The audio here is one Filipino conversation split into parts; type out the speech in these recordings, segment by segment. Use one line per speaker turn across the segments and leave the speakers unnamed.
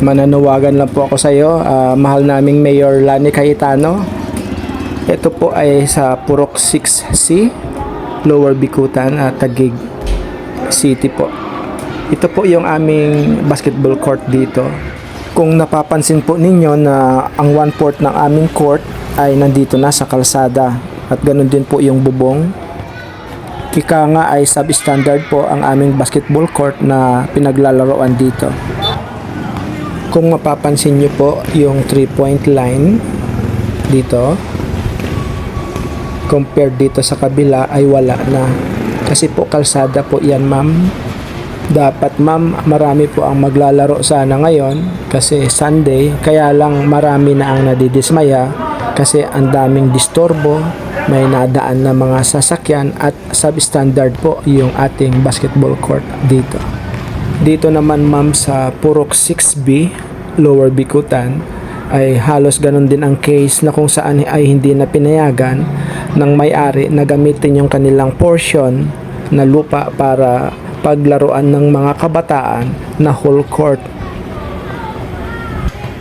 Mananawagan lang po ako sa iyo, ah, mahal naming Mayor Lani Cayetano. Ito po ay sa Purok 6C, Lower Bikutan, at Taguig City po. Ito po yung aming basketball court dito. Kung napapansin po ninyo na ang one fourth ng aming court ay nandito na sa kalsada at ganun din po yung bubong. Ika nga ay substandard po ang aming basketball court na pinaglalaroan dito. Kung mapapansin nyo po yung 3 point line dito compared dito sa kabila ay wala na. Kasi po kalsada po yan ma'am. Dapat ma'am marami po ang maglalaro sana ngayon kasi Sunday. Kaya lang marami na ang nadidismaya kasi ang daming distorbo may nadaan na mga sasakyan at substandard po yung ating basketball court dito dito naman ma'am sa Purok 6B Lower Bikutan ay halos ganun din ang case na kung saan ay hindi na pinayagan ng may-ari na gamitin yung kanilang portion na lupa para paglaruan ng mga kabataan na whole court.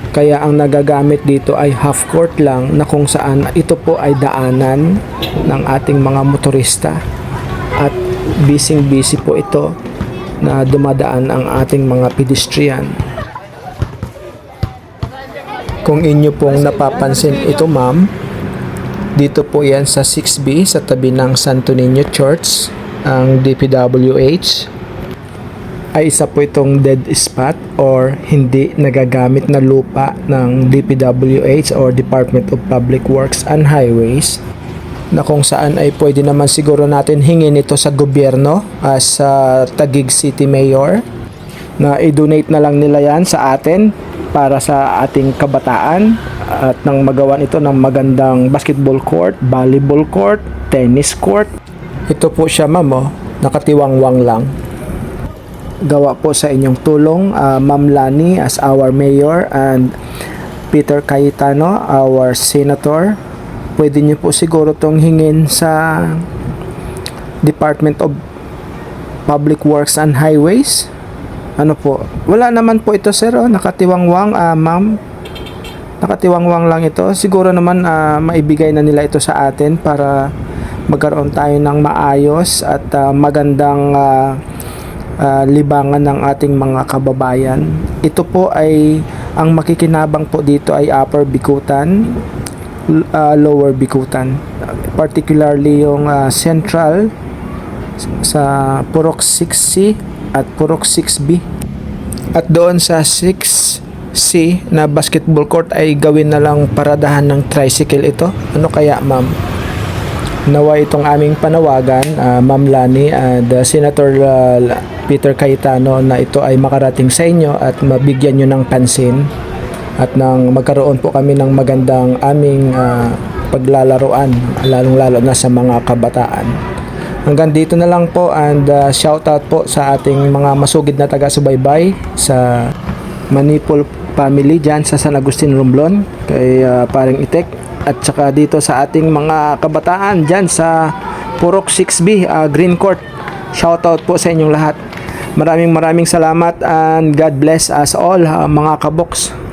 Kaya ang nagagamit dito ay half court lang na kung saan ito po ay daanan ng ating mga motorista at busy busy po ito na dumadaan ang ating mga pedestrian. Kung inyo pong napapansin ito ma'am, dito po yan sa 6B sa tabi ng Santo Niño Church, ang DPWH ay isa po itong dead spot or hindi nagagamit na lupa ng DPWH or Department of Public Works and Highways na kung saan ay pwede naman siguro natin hingin ito sa gobyerno as sa Taguig City Mayor na i-donate na lang nila yan sa atin para sa ating kabataan at nang magawan ito ng magandang basketball court, volleyball court, tennis court. Ito po siya ma'am oh, nakatiwangwang lang. Gawa po sa inyong tulong ah, Ma'am Lani as our mayor and Peter Cayetano our senator. Pwede niyo po siguro tong hingin sa Department of Public Works and Highways. Ano po? Wala naman po ito sir, oh. nakatiwangwang ah, ma'am. Nakatiwangwang lang ito. Siguro naman ah, maibigay na nila ito sa atin para magkaroon tayo ng maayos at ah, magandang ah, ah, libangan ng ating mga kababayan. Ito po ay ang makikinabang po dito ay Upper Bikutan, ah, Lower Bikutan. Particularly yung ah, Central sa Purok 6C at Purok 6B. At doon sa 6C na basketball court ay gawin na lang paradahan ng tricycle ito. Ano kaya ma'am? Nawa itong aming panawagan, ah, Ma'am Lani and ah, Senator ah, Peter Cayetano na ito ay makarating sa inyo at mabigyan nyo ng pansin at nang magkaroon po kami ng magandang aming ah, paglalaroan lalong-lalo na sa mga kabataan. Hanggang dito na lang po and uh, shout out po sa ating mga masugid na taga-subaybay sa Manipul family dyan sa San Agustin Romblon kay uh, paring Itek at saka dito sa ating mga kabataan dyan sa Purok 6B uh, Green Court. Shout out po sa inyong lahat. Maraming maraming salamat and God bless us all uh, mga kaboks.